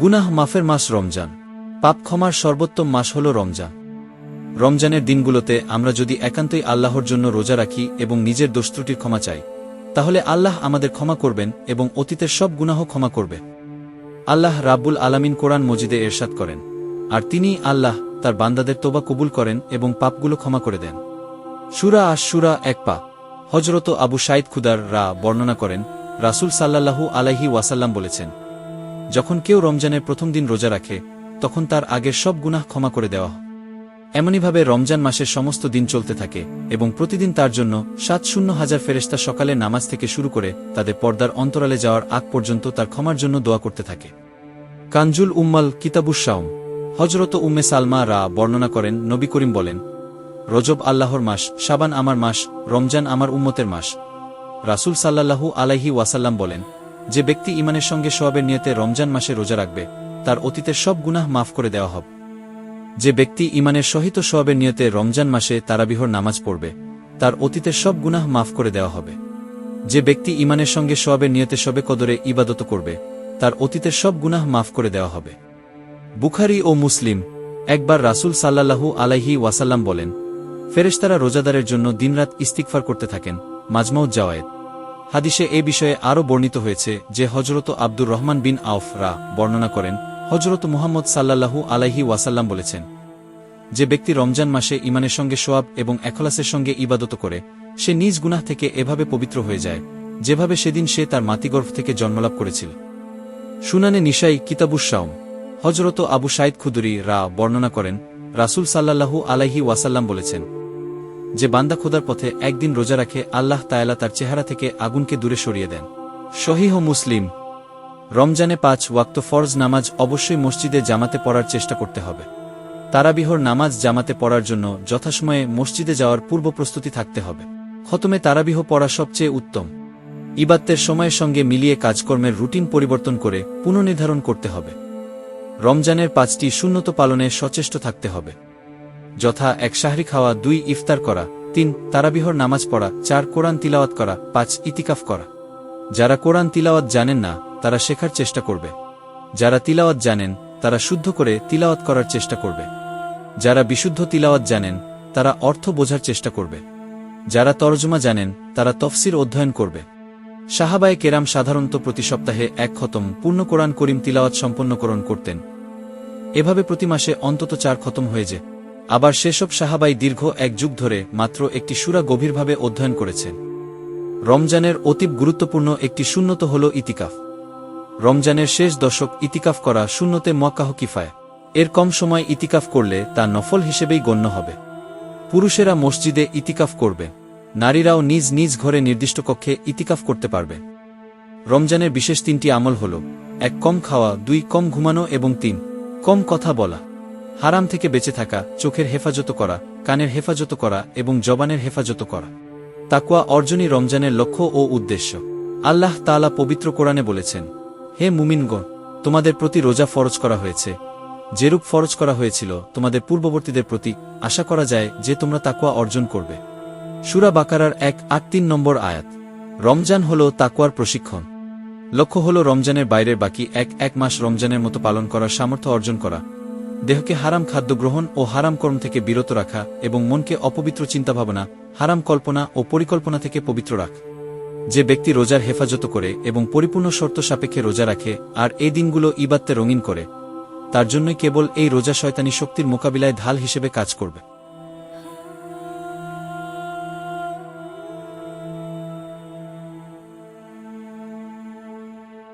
গুনাহ মাফের মাস রমজান। পাপ ক্ষমার সর্বোত্তম মাস হল রমজান। রমজানের দিনগুলোতে আমরা যদি একান্তই আল্লাহর জন্য রোজা রাখি এবং নিজের দোষত্রুটির ক্ষমা চাই, তাহলে আল্লাহ আমাদের ক্ষমা করবেন এবং অতীতের সব গুনাহ ক্ষমা করবে। আল্লাহ রাব্বুল আলামিন কোরআন মজিদে এরশাদ করেন, আর তিনি আল্লাহ তার বান্দাদের তোবা কবুল করেন এবং পাপগুলো ক্ষমা করে দেন। সুরা আশ সুরা এক পা হজরত আবু সাইদ খুদার রা বর্ণনা করেন, রাসূল সাল্লাল্লাহু আলাইহি ওয়াসাল্লাম বলেছেন যখন কেউ রমজানের প্রথম দিন রোজা রাখে, তখন তার আগের সব গুনাহ ক্ষমা করে দেওয়া হয়। এমনইভাবে রমজান মাসের সমস্ত দিন চলতে থাকে এবং প্রতিদিন তার জন্য সাত শূন্য হাজার ফেরেস্তা সকালে নামাজ থেকে শুরু করে তাদের পর্দার অন্তরালে যাওয়ার আগ পর্যন্ত তার ক্ষমার জন্য দোয়া করতে থাকে। কানজুল উম্মাল কিতাবুসাউম হজরত উম্মে সালমা রা বর্ণনা করেন, নবী করিম বলেন, রজব আল্লাহর মাস, শাবান আমার মাস, রমজান আমার উম্মতের মাস। রাসূল সাল্লাল্লাহু আলাইহি ওয়াসাল্লাম বলেন যে ব্যক্তি ইমানের সঙ্গে সোয়াবের নিয়তে রমজান মাসে রোজা রাখবে, তার অতীতের সব গুনাহ মাফ করে দেওয়া হবে। যে ব্যক্তি ইমানের সহিত সোয়াবের নিয়তে রমজান মাসে তারাবিহর নামাজ পড়বে, তার অতীতের সব গুনাহ মাফ করে দেওয়া হবে। যে ব্যক্তি ইমানের সঙ্গে সোয়াবের নিয়তে সবে কদরে ইবাদত করবে, তার অতীতের সব গুনাহ মাফ করে দেওয়া হবে। বুখারি ও মুসলিম একবার রাসূল সাল্লাল্লাহু আলাইহি ওয়াসাল্লাম বলেন, ফেরেশতারা রোজাদারের জন্য দিনরাত ইস্তিকফার করতে থাকেন, মাজমাউদ জাওয়ায়েদ হাদিসে এ বিষয়ে আরও বর্ণিত হয়েছে যে হজরত আব্দুর রহমান বিন আউফ রা বর্ণনা করেন হজরত মুহাম্মদ সাল্লাল্লাহু আলাইহি ওয়াসাল্লাম বলেছেন, যে ব্যক্তি রমজান মাসে ইমানের সঙ্গে সোয়াব এবং এখলাসের সঙ্গে ইবাদত করে, সে নিজ গুনাহ থেকে এভাবে পবিত্র হয়ে যায়, যেভাবে সেদিন সে তার মাতিগর্ভ থেকে জন্মলাভ করেছিল। সুনানে নিশাই কিতাবুসাউম হজরত আবু সাইদ খুদুরি রা বর্ণনা করেন, রাসূল সাল্লাল্লাহু আলাইহি ওয়াসাল্লাম বলেছেন যে বান্দা খোদার পথে একদিন রোজা রাখে, আল্লাহ তায়ালা তার চেহারা থেকে আগুনকে দূরে সরিয়ে দেন। সহিহ মুসলিম, রমজানে পাঁচ ওয়াক্ত ফরজ নামাজ অবশ্যই মসজিদে জামাতে পড়ার চেষ্টা করতে হবে। তারাবিহর নামাজ জামাতে পড়ার জন্য যথাসময়ে মসজিদে যাওয়ার পূর্ব প্রস্তুতি থাকতে হবে। খতমে তারাবিহ পড়া সবচেয়ে উত্তম। ইবাত্তের সময়ের সঙ্গে মিলিয়ে কাজকর্মের রুটিন পরিবর্তন করে পুনর্নির্ধারণ করতে হবে। রমজানের পাঁচটি শূন্যত পালনে সচেষ্ট থাকতে হবে। যথা এক শাহরি খাওয়া, দুই ইফতার করা তিন, তারাবিহর নামাজ পড়া, চার, কোরআন তিলাওয়াত করা, পাঁচ, ইতিকাফ করা। যারা কোরআন তিলাওয়াত জানেন না, তারা শেখার চেষ্টা করবে। যারা তিলাওয়াত জানেন, তারা শুদ্ধ করে তিলাওয়াত করার চেষ্টা করবে। যারা বিশুদ্ধ তিলাওয়াত জানেন, তারা অর্থ বোঝার চেষ্টা করবে। যারা তরজমা জানেন, তারা তফসির অধ্যয়ন করবে। সাহাবায়ে কেরাম সাধারণত প্রতি সপ্তাহে এক খতম পূর্ণ কোরআন করিম তিলাওয়াত সম্পন্নকরণ করতেন। এভাবে প্রতি মাসে অন্তত চার খতম হয়ে যে আবার সেসব সাহাবাই দীর্ঘ এক যুগ ধরে মাত্র একটি সুরা গভীরভাবে অধ্যয়ন করেছেন। রমজানের অতীব গুরুত্বপূর্ণ একটি শূন্যত হল ইতিকাফ। রমজানের শেষ দশক ইতিকাফ করা শূন্যতে মক্কাহ কিফায়। এর কম সময় ইতিকাফ করলে তা নফল হিসেবেই গণ্য হবে। পুরুষেরা মসজিদে ইতিকাফ করবে। নারীরাও নিজ নিজ ঘরে নির্দিষ্ট কক্ষে ইতিকাফ করতে পারবে। রমজানের বিশেষ তিনটি আমল হল, এক কম খাওয়া, দুই কম ঘুমানো এবং তিন, কম কথা বলা। হারাম থেকে বেঁচে থাকা, চোখের হেফাজত করা, কানের হেফাজত করা এবং জবানের হেফাজত করা। তাকুয়া অর্জনই রমজানের লক্ষ্য ও উদ্দেশ্য। আল্লাহ তাআলা পবিত্র কোরআনে বলেছেন, হে মুমিনগণ, তোমাদের প্রতি রোজা ফরজ করা হয়েছে। যেরূপ ফরজ করা হয়েছিল, তোমাদের পূর্ববর্তীদের প্রতি আশা করা যায় যে তোমরা তাকুয়া অর্জন করবে। সুরা বাকারার এক আট তিন নম্বর আয়াত। রমজান হল তাকুয়ার প্রশিক্ষণ। লক্ষ্য হল রমজানের বাইরের বাকি এক এক মাস রমজানের মতো পালন করার সামর্থ্য অর্জন করা। দেহকে হারাম খাদ্য গ্রহণ ও হারাম কর্ম থেকে বিরত রাখা এবং মনকে অপবিত্র চিন্তাভাবনা, হারাম কল্পনা ও পরিকল্পনা থেকে পবিত্র রাখ। যে ব্যক্তি রোজার হেফাজত করে এবং পরিপূর্ণ শর্ত সাপেক্ষে রোজা রাখে আর এই দিনগুলো ইবাত্তে রঙিন করে, তার জন্যই কেবল এই রোজা শয়তানি শক্তির মোকাবিলায় ঢাল হিসেবে কাজ করবে।